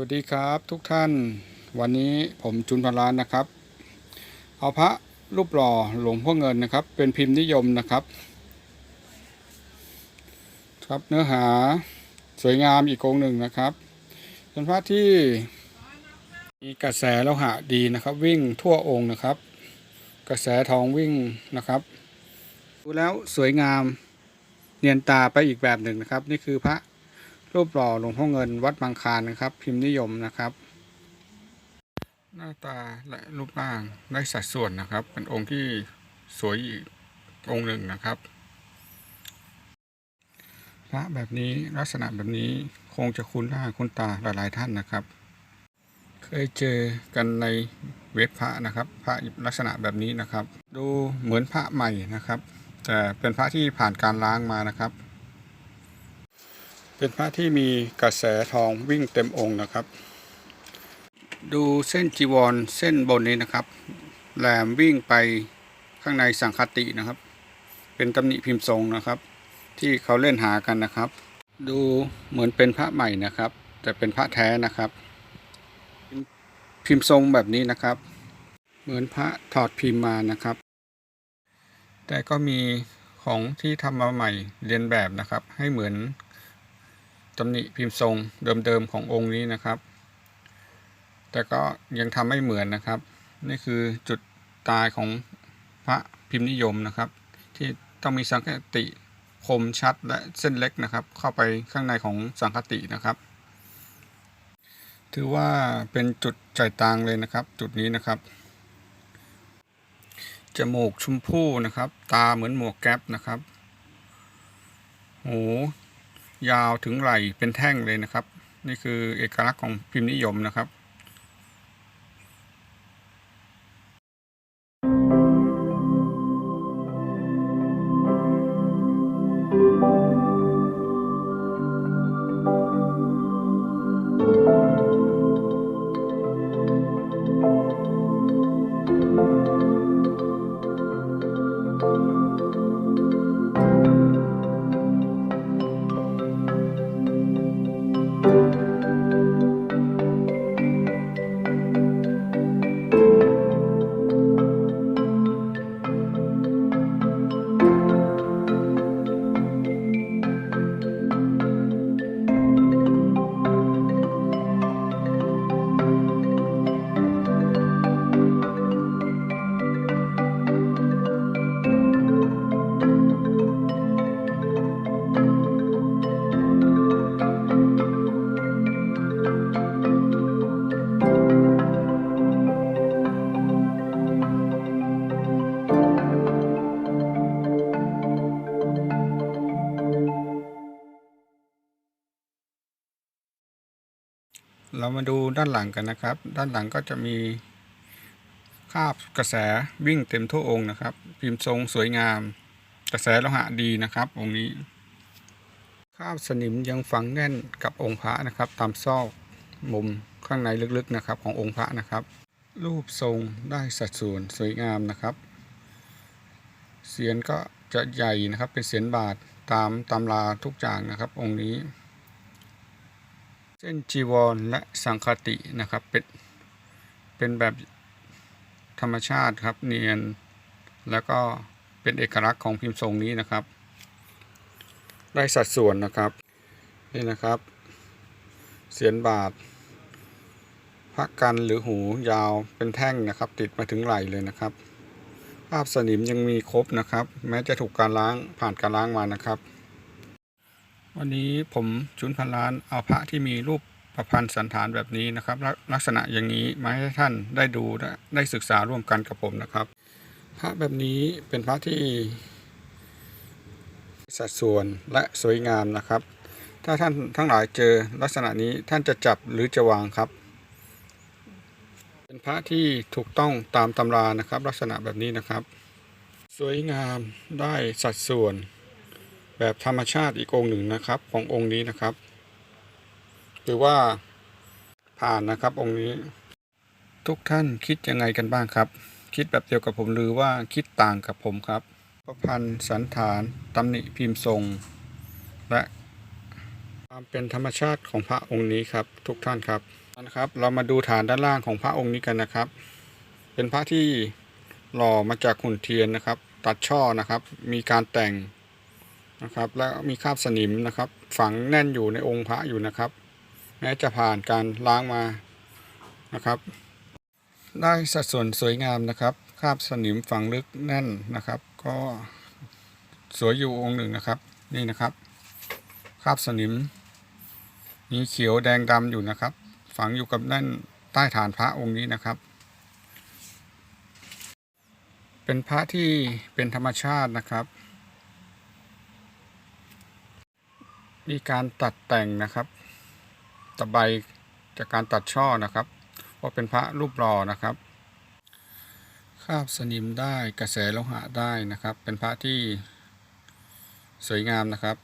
วัสดีครับทุกท่านวันนี้ผมจุนพันล้านนะครับ เอาพระรูปหล่อหลวงพ่อเงินนะครับ เป็นพิมพ์นิยมนะครับ ครับเนื้อหาสวยงามอีกองหนึ่งนะครับเป็นพระที่มีกระแสโลหะดีนะครับ วิ่งทั่วองค์นะครับ กระแสทองวิ่งนะครับ ดูแล้วสวยงามเนียนตาไปอีกแบบหนึ่งนะครับ นี่คือพระ รูปหล่อหลวงพ่อเงินวัดบางคานนะครับ พิมพ์นิยมนะครับ หน้าตาและรูปร่างได้สัดส่วนนะครับ เป็นองค์ที่สวยอีกองค์หนึ่งนะครับพระแบบนี้ลักษณะแบบนี้คงจะคุ้นหน้าคุ้นตาหลายๆท่านนะครับ เคยเจอกันในเว็บพระนะครับพระลักษณะแบบนี้นะครับ ดูเหมือนพระใหม่นะครับ แต่เป็นพระที่ผ่านการล้างมานะครับ เป็นพระที่มีกระแสทองวิ่งเต็มองค์นะครับ ดูเส้นจีวรเส้นบนนี้นะครับ แหลมวิ่งไปข้างในสังคตินะครับ เป็นตำหนิพิมพ์ทรงนะครับ ที่เขาเล่นหากันนะครับ ดูเหมือนเป็นพระใหม่นะครับ แต่เป็นพระแท้นะครับ พิมพ์ทรงแบบนี้นะครับ เหมือนพระถอดพิมพ์มานะครับ แต่ก็มีของที่ทำมาใหม่เรียนแบบนะครับ ให้เหมือน ตำหนิพิมพ์ทรงเดิมๆขององค์นี้นะครับ แต่ก็ยังทำไม่เหมือนนะครับ นี่คือจุดตายของพระพิมพ์นิยมนะครับ ที่ต้องมีสังคติคมชัดและเส้นเล็กนะครับ เข้าไปข้างในของสังคตินะครับ ถือว่าเป็นจุดใจายต่างเลยนะครับ จุดนี้นะครับจมูกชมพู่นะครับ ตาเหมือนหมวกแก๊ปนะครับ หู ยาวถึงไหลเป็นแท่งเลยนะครับ นี่คือเอกลักษณ์ของพิมพ์นิยมนะครับ เรามาดูด้านหลังกันนะครับ ด้านหลังก็จะมีคาบกระแสวิ่งเต็มทั่วองค์นะครับ พิมพ์ทรงสวยงาม กระแสโลหะดีนะครับ องค์นี้คาบสนิมยังฝังแน่นกับองค์พระนะครับ ตามซอกมุมข้างในลึกๆนะครับ ขององค์พระนะครับ รูปทรงได้สัดส่วนสวยงามนะครับเสียนก็จะใหญ่นะครับเป็นเสียนบาทตามตำราทุกอย่างนะครับ องค์นี้ เส้นจีวรและสังคตินะครับเป็นเป็นแบบธรรมชาติครับเนียน แล้วก็เป็นเอกลักษณ์ของพิมพ์ทรงนี้นะครับ ได้สัดส่วนนะครับนี่นะครับเสียนบาทพักกันหรือหูยาวเป็นแท่งนะครับ ติดมาถึงไหล่เลยนะครับ ภาพสนิมยังมีครบนะครับ แม้จะถูกการล้างผ่านการล้างมานะครับ วันนี้ผมจุนพันล้านเอาพระที่มีรูปประพันธ์สันฐานแบบนี้นะครับ ลักลักษณะอย่างนี้มาให้ท่านได้ดูและได้ศึกษาร่วมกันกับผมนะครับ พระแบบนี้เป็นพระที่ สัดส่วนและสวยงามนะครับ ถ้าท่านทั้งหลายเจอลักษณะนี้ท่านจะจับหรือจะวางครับ เป็นพระที่ถูกต้องตามตำรานะครับ ลักษณะแบบนี้นะครับ สวยงามได้สัดส่วน แบบธรรมชาติอีกองหนึ่งนะครับ ขององค์นี้นะครับถือว่าผ่านนะครับองค์นี้ ทุกท่านคิดยังไงกันบ้างครับ คิดแบบเดียวกับผมหรือว่าคิดต่างกับผมครับ ประพันธ์สันฐานตำหนิพิมพ์ทรง และความเป็นธรรมชาติของพระองค์นี้ครับ ทุกท่านครับนะครับ เรามาดูฐานด้านล่างของพระองค์นี้กันนะครับ เป็นพระที่หล่อมาจากหุ่นเทียนนะครับ ตัดช่อนะครับ มีการแต่ง นะครับ แล้วมีคราบสนิมนะครับ ฝังแน่นอยู่ในองค์พระอยู่นะครับ แม้จะผ่านการล้างมานะครับได้สัดส่วนสวยงามนะครับ คราบสนิมฝังลึกแน่นนะครับ ก็สวยอยู่องค์หนึ่งนะครับ นี่นะครับ คราบสนิม มีเขียวแดงดำอยู่นะครับ ฝังอยู่กับแน่นใต้ฐานพระองค์นี้นะครับ เป็นพระที่เป็นธรรมชาตินะครับ มีการตัดแต่งนะครับตะไบจากการตัดช่อนะครับเพราเป็นพระรูปหล่อนะครับคาบสนิมได้กระแสโลหะได้นะครับ เป็นพระที่สวยงามนะครับ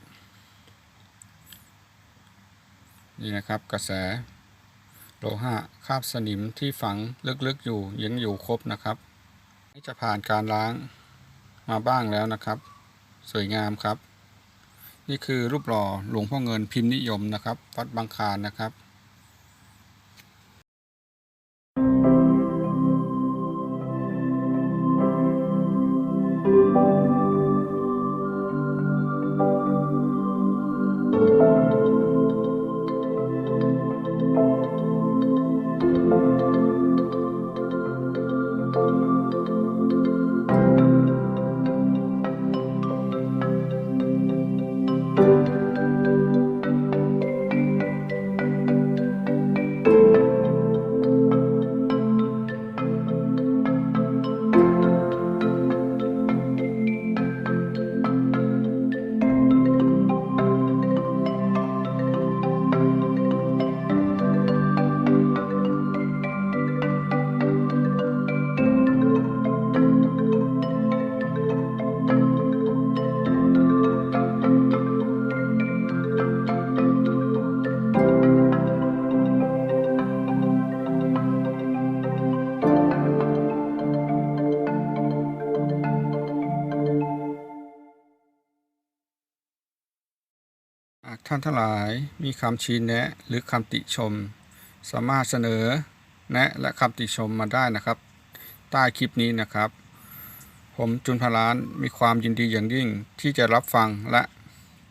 นี่นะครับกระแสโลหะคาบสนิมที่ฝังลึกๆอยู่ยังอยู่ครบนะครับนี่จะผ่านการล้างมาบ้างแล้วนะครับ สวยงามครับ นี่คือรูปหล่อหลวงพ่อเงินพิมพ์นิยมนะครับ วัดบางคารนะครับ ท่านทั้งหลายมีคำชี้แนะหรือคำติชม สามารถเสนอแนะและคำติชมมาได้นะครับ ใต้คลิปนี้นะครับ ผมจุนพลานมีความยินดีอย่างยิ่งที่จะรับฟังและ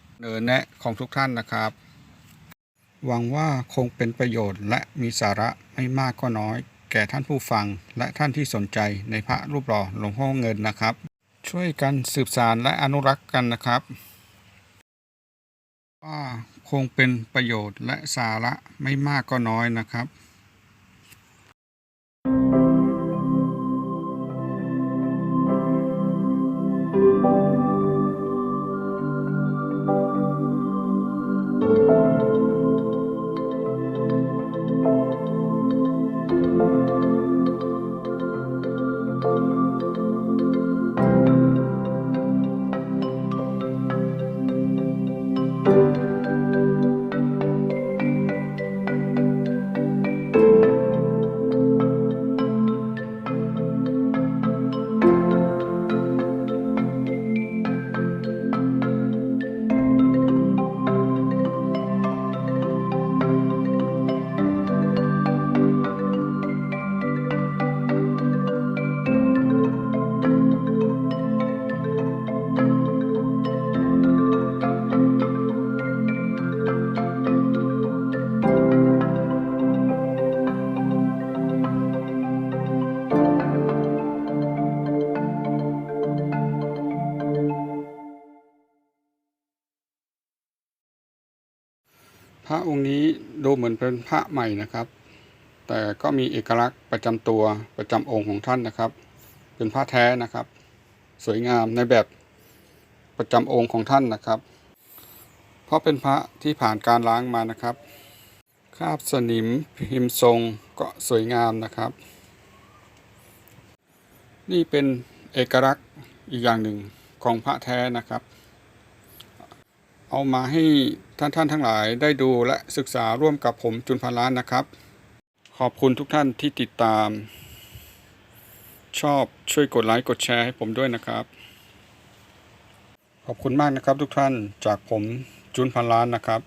เสนอแนะของทุกท่านนะครับ หวังว่าคงเป็นประโยชน์และมีสาระไม่มากก็น้อย แก่ท่านผู้ฟังและท่านที่สนใจในพระรูปหล่อหลวงพ่อเงินนะครับ ช่วยกันสืบสารและอนุรักษ์กันนะครับ ว่าคงเป็นประโยชน์และสาระไม่มากก็น้อยนะครับ ระองค์นี้ดูเหมือนเป็นพระใหม่นะครับ แต่ก็มีเอกลักษณ์ประจำตัวประจำองค์ของท่านนะครับ เป็นพระแท้นะครับ สวยงามในแบบประจำองค์ของท่านนะครับ เพราะเป็นพระที่ผ่านการล้างมานะครับคราบสนิมพิมพ์ทรงก็สวยงามนะครับ นี่เป็นเอกลักษณ์อีกอย่างหนึ่งของพระแท้นะครับ เอามาให้ ท่านท่านทั้งหลายได้ดูและศึกษาร่วมกับผมจุนพันล้านนะครับ ขอบคุณทุกท่านที่ติดตาม ชอบช่วยกดไลค์กดแชร์ให้ผมด้วยนะครับ ขอบคุณมากนะครับทุกท่านจากผมจุนพันล้านนะครับ